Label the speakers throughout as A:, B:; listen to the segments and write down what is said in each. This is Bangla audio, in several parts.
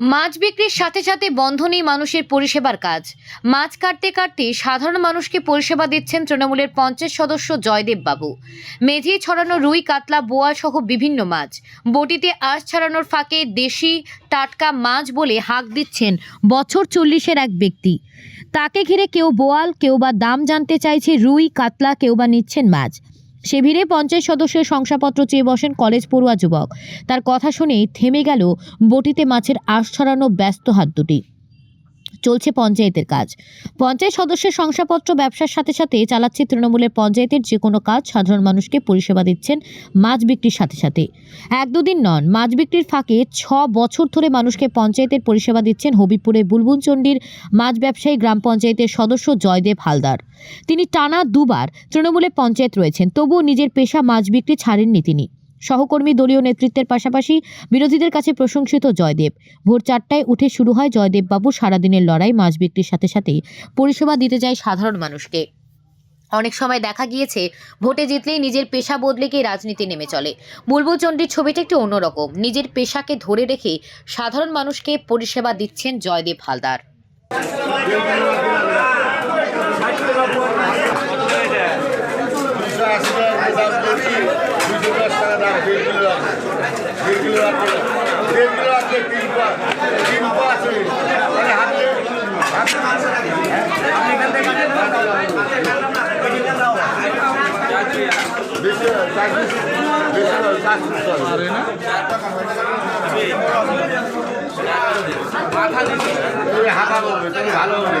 A: মাছ বিক্রির সাথে সাথে বন্ধ নেই মানুষের পরিষেবার কাজ। মাছ কাটতে কাটতে সাধারণ মানুষকে পরিষেবা দিচ্ছেন তৃণমূলের পঞ্চাশ সদস্য জয়দেব বাবু। মেঝে ছড়ানো রুই, কাতলা, বোয়া সহ বিভিন্ন মাছ। বটিতে আঁশ ছাড়ানোর ফাঁকে দেশি টাটকা মাছ বলে হাঁক দিচ্ছেন বছর চল্লিশের এক ব্যক্তি। তাকে ঘিরে কেউ বোয়াল, কেউ বা দাম জানতে চাইছে রুই, কাতলা, কেউ বা নিচ্ছেন মাছ। সে ভিড়ে পঞ্চায়েত সদস্যের শংসাপত্র চেয়ে বসেন কলেজ পড়ুয়া যুবক। তার কথা শুনেই থেমে গেল বটিতে মাছের আশ ছড়ানো ব্যস্ত হাত দুটি। চলছে পঞ্চায়েতের কাজ। পঞ্চায়েত সদস্যের শংসাপত্র ব্যবসার সাথে সাথে চালাচ্ছে তৃণমূলের পঞ্চায়েতের যে কোনো কাজ, সাধারণ মানুষকে পরিষেবা দিচ্ছেন মাছ বিক্রির সাথে সাথে। এক দুদিন নন, মাছ বিক্রির ফাঁকে ছ বছর ধরে মানুষকে পঞ্চায়েতের পরিষেবা দিচ্ছেন হবিপুরের বুলবুলচণ্ডীর মাছ ব্যবসায়ী গ্রাম পঞ্চায়েতের সদস্য জয়দেব হালদার। তিনি টানা দুবার তৃণমূলে পঞ্চায়েত রয়েছেন, তবুও নিজের পেশা মাছ বিক্রি ছাড়েননি তিনি। সহকর্মী দলীয় নেতৃত্বের পাশাপাশি বিরোধীদের কাছে প্রশংসিত জয়দেব। ভোর চারটায় উঠে শুরু হয় জয়দেব বাবু সারাদিনের লড়াই, মাছ বিক্রির সাথে সাথে পরিষেবা দিতে যায় সাধারণ মানুষকে। অনেক সময় দেখা গিয়েছে, ভোটে জিতলেই নিজের পেশা বদলে গিয়ে রাজনীতি নেমে চলে। বুলবুল চণ্ডীর ছবিটা একটু অন্যরকম। নিজের পেশাকে ধরে রেখে সাধারণ মানুষকে পরিষেবা দিচ্ছেন জয়দেব হালদার।
B: দুশো আশি হাতে করবে তুমি ভালো হবে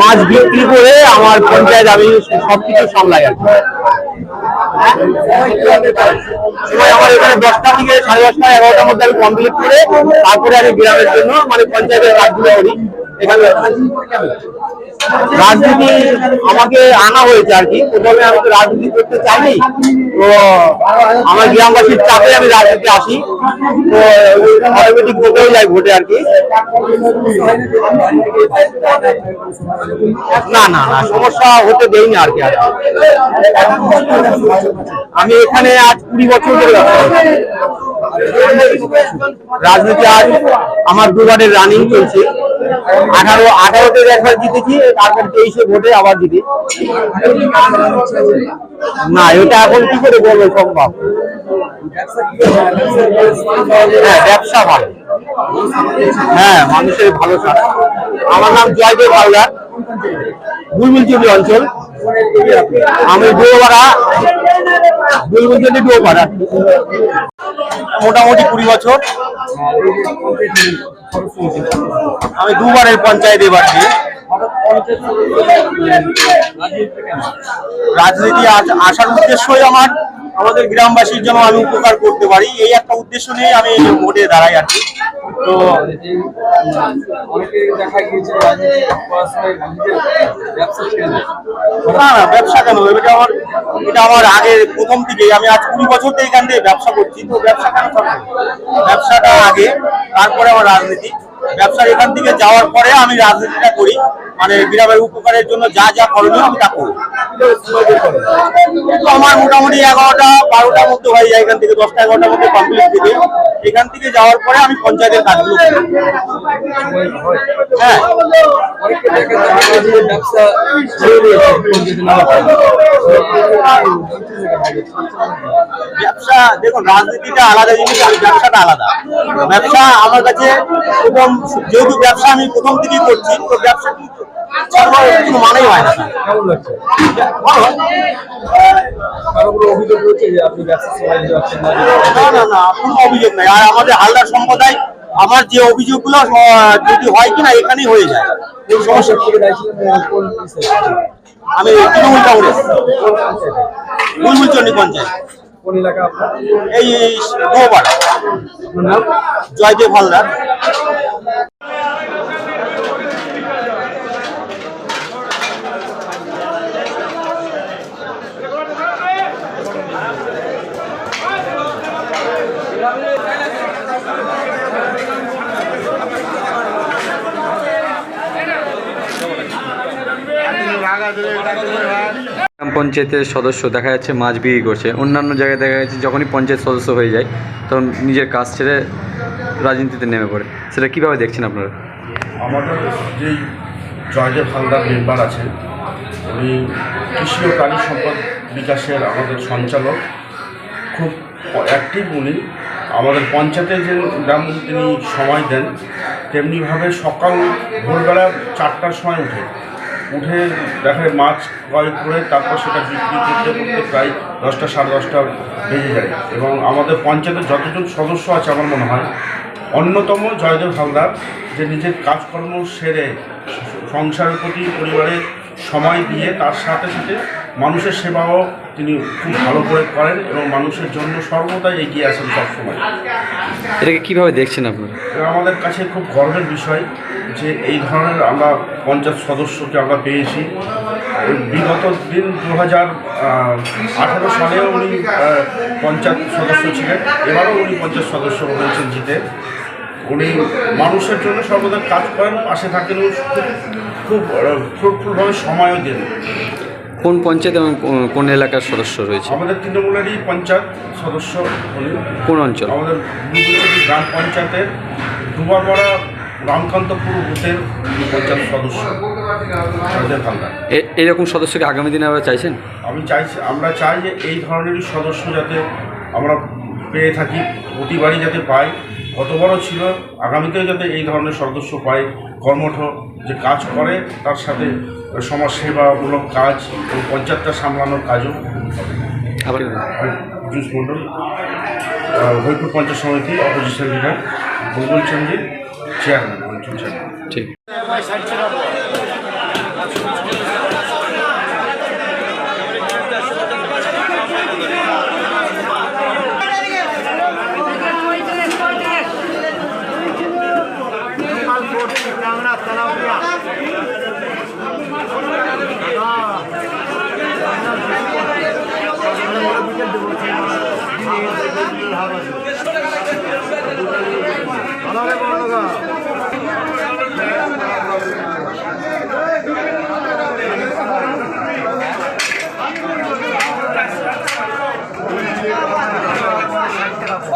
C: মাছ বিক্রি করে আমার পঞ্চায়েত আমি সবকিছু সামলাই আর। সময় আমার এখানে দশটা থেকে সাড়ে দশটা, এগারোটার মধ্যে আমি কমপ্লিট করে তারপরে আমি গ্রামের জন্য মানে পঞ্চায়েতের কাজগুলো করি রাজনীতি আমাকে আনা হয়েছে আর কি। প্রথমে আমি তো রাজনীতি করতে চাইনি, তো আমার গ্রামবাসীর চাপে আমি রাজনীতি আসি। তো অটোমেটিক ভোটেও যাই ভোটে আর কি। না না না, সমস্যা হতে দেইনি আর কি আর। আমি এখানে আজ কুড়ি বছর ধরে রাজনীতি আজ আমার দুবারের রানিং চলছে। আঠারো, আঠারোতে একবার জিতেছি, তারপর তেইশে ভোটে আবার জিতি। না, এটা এখন কি করে বলব, সম্ভব? হ্যাঁ ব্যবসা ভালো। হ্যাঁ মানুষের ভালো চাষ আমার নাম জয়দেব হালদার। বুলবুলচুরি অঞ্চল। আমি ডুয়োপাড়া। বুলবুলচুরি ডুয়োপাড়া। মোটামুটি কুড়ি বছর। আমি দুবারের পঞ্চায়েত দিয়ে রাজনীতি আস- আসার উদ্দেশ্যই আমার। আমাদের গ্রামবাসীর জন্য আমি উপকার করতে পারি। এই একটা উদ্দেশ্য নিয়ে আমি ভোটে দাঁড়াই আর কি। তো। না না, ব্যবসা কেন? এটা আমার এটা আমার আগে প্রথম থেকেই। আমি আজ কুড়ি বছর থেকে এখান থেকে ব্যবসা করছি। তো ব্যবসা কেন ব্যবসাটা আগে তারপরে আমার রাজনীতি। ব্যবসার এখান থেকে যাওয়ার পরে আমি রাজনীতিটা করি। মানে বিরামের উপকারের জন্য যা যা করণীয় আমি তা করি। তো আমার মোটামুটি এগারোটা, বারোটার মধ্যে হয়ে যায় এখান থেকে, দশটা, এগারোটার মধ্যে কমপ্লিট দিবে। এখান থেকে যাওয়ার পরে আমি পঞ্চায়েতের কাজগুলো করি হ্যাঁ।
D: ব্যবসা,
C: দেখুন, রাজনীতিটা আলাদা জিনিস, আর ব্যবসাটা আলাদা। ব্যবসা আমার কাছে প্রথম, যেহেতু ব্যবসা আমি প্রথম থেকেই করছি, তো ব্যবসা কিন্তু মানেই হয় না।
D: অভিযোগ রয়েছে যে আপনি না
C: না না কোনো অভিযোগ নাই। আর আমাদের হালদার সম্প্রদায় আমার যে অভিযোগগুলো যদি হয় কিনা এখানেই হয়ে যায়।
D: এই?
C: আমি তৃণমূল কংগ্রেস। বুলবুলচন্ডী পঞ্চায়েত?
D: কোন এলাকা আপনার?
C: এই দুবার জয়দেব হালদার।
E: পঞ্চায়েতের সদস্য, দেখা যাচ্ছে মাছ বিক্রি করছে। অন্যান্য জায়গায় দেখা যাচ্ছে যখনই পঞ্চায়েত সদস্য হয়ে যায়, তখন নিজের কাজ ছেড়ে রাজনীতিতে নেমে পড়ে। সেটা কীভাবে দেখছেন আপনারা?
F: আমাদের যেই জয়দেব হালদার মেম্বার আছে, উনি কৃষি ও প্রাণী সম্পদ বিকাশের আমাদের সঞ্চালক। খুব অ্যাক্টিভ উনি। আমাদের পঞ্চায়েতে যে গ্রাম তিনি সময় দেন, তেমনিভাবে সকাল ভোরবেলা চারটার সময় উঠে উঠে দেখে মাছ ক্রয় করে তারপর সেটা বিক্রি করতে করতে প্রায় দশটা সাড়ে দশটা বেজে যায়। এবং আমাদের পঞ্চায়েতের যতজন সদস্য আছে আমার মনে হয় অন্যতম জয়দেব হালদার যে নিজের কাজকর্ম সেরে সংসারের প্রতি পরিবারের সময় দিয়ে তার সাথে সাথে মানুষের সেবাও তিনি খুব ভালো করে করেন এবং মানুষের জন্য সর্বদাই এগিয়ে আসেন সবসময়।
E: এটাকে কীভাবে দেখছেন আপনারা?
F: আমাদের কাছে খুব গর্বের বিষয়। যে এই ধরনের আমরা পঞ্চায়েত সদস্যকে আমরা পেয়েছি। বিগত দিন দু হাজার আঠারো সালেও উনি পঞ্চায়েত সদস্য ছিলেন। এবারও উনি পঞ্চায়েত সদস্য হয়েছেন জিতে। উনি মানুষের জন্য সর্বদা কাজ করেন পাশে থাকেন খুব ফ্রুটফুলভাবে সময়ও দেন।
E: কোন পঞ্চায়েত এবং কোন এলাকার সদস্য রয়েছে?
F: আমাদের তৃণমূলেরই পঞ্চায়েত সদস্য
E: কোন অঞ্চল?
F: আমাদের গ্রাম পঞ্চায়েতের দুবারপাড়া রামকান্তপুর বুথের পঞ্চায়েত সদস্য
E: এরকম সদস্যকে আগামী দিনে আমরা চাইছেন?
F: আমি চাইছি আমরা চাই যে এই ধরনেরই সদস্য যাতে আমরা পেয়ে থাকি প্রতিবারই যাতে পাই। গতবারও ছিল আগামীতেও যাতে এই ধরনের সদস্য পাই। কর্মঠ যে কাজ করে তার সাথে সমাজসেবামূলক কাজ এবং পঞ্চায়েতটা সামলানোর কাজও
E: আবার
F: জুস মণ্ডল আহ, হরিপুর পঞ্চায়েত সমিতি অপোজিশন লিডার বুলবুল চন্দ্রী চেয়ারম্যান অঞ্চল চেয়ারম্যান
E: ঠিক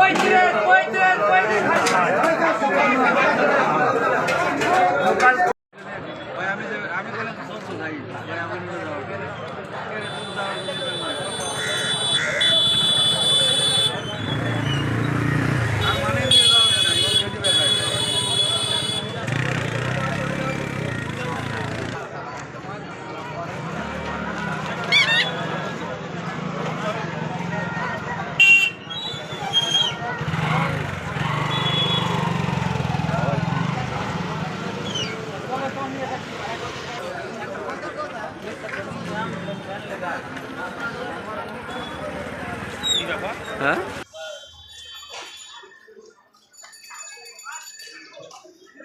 G: Wait till it,